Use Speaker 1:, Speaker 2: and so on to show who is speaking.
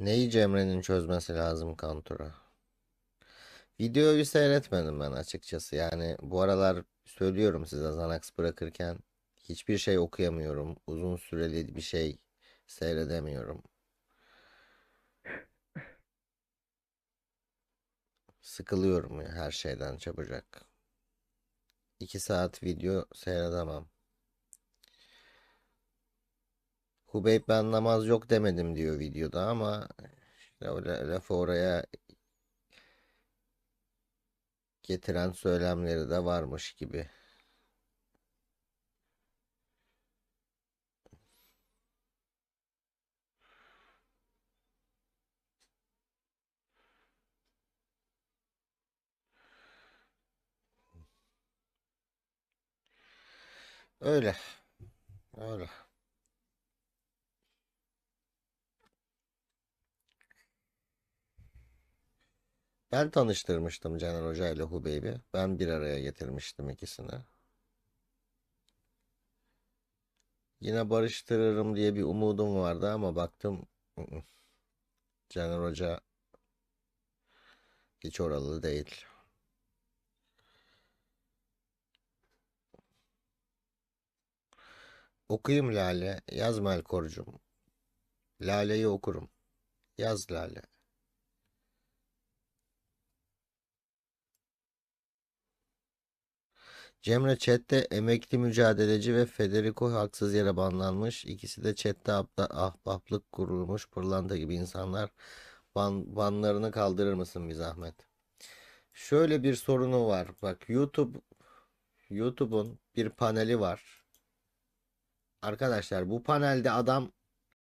Speaker 1: Neyi Cemre'nin çözmesi lazım Kantura? Videoyu seyretmedim ben açıkçası. Yani bu aralar söylüyorum size Xanax bırakırken hiçbir şey okuyamıyorum. Uzun süreli bir şey seyredemiyorum. Sıkılıyorum her şeyden çabucak. İki saat video seyredemem. Hubeyb ben namaz yok demedim diyor videoda ama işte öyle lafı oraya getiren söylemleri de varmış gibi. Öyle, öyle. Ben tanıştırmıştım Caner Hoca ile Hubeyb'i. Ben bir araya getirmiştim ikisini. Yine barıştırırım diye bir umudum vardı ama baktım Caner Hoca hiç oralı değil. Okuyayım Lale. Yaz Melkor'cum. Lale'yi okurum. Yaz Lale. Cemre chatte emekli mücadeleci ve Federico haksız yere banlanmış. İkisi de ahba- ahbaplık kurulmuş pırlanta gibi insanlar. Ban, banlarını kaldırır mısın bir zahmet? Şöyle bir sorunu var. Bak YouTube YouTube'un bir paneli var. Arkadaşlar bu panelde adam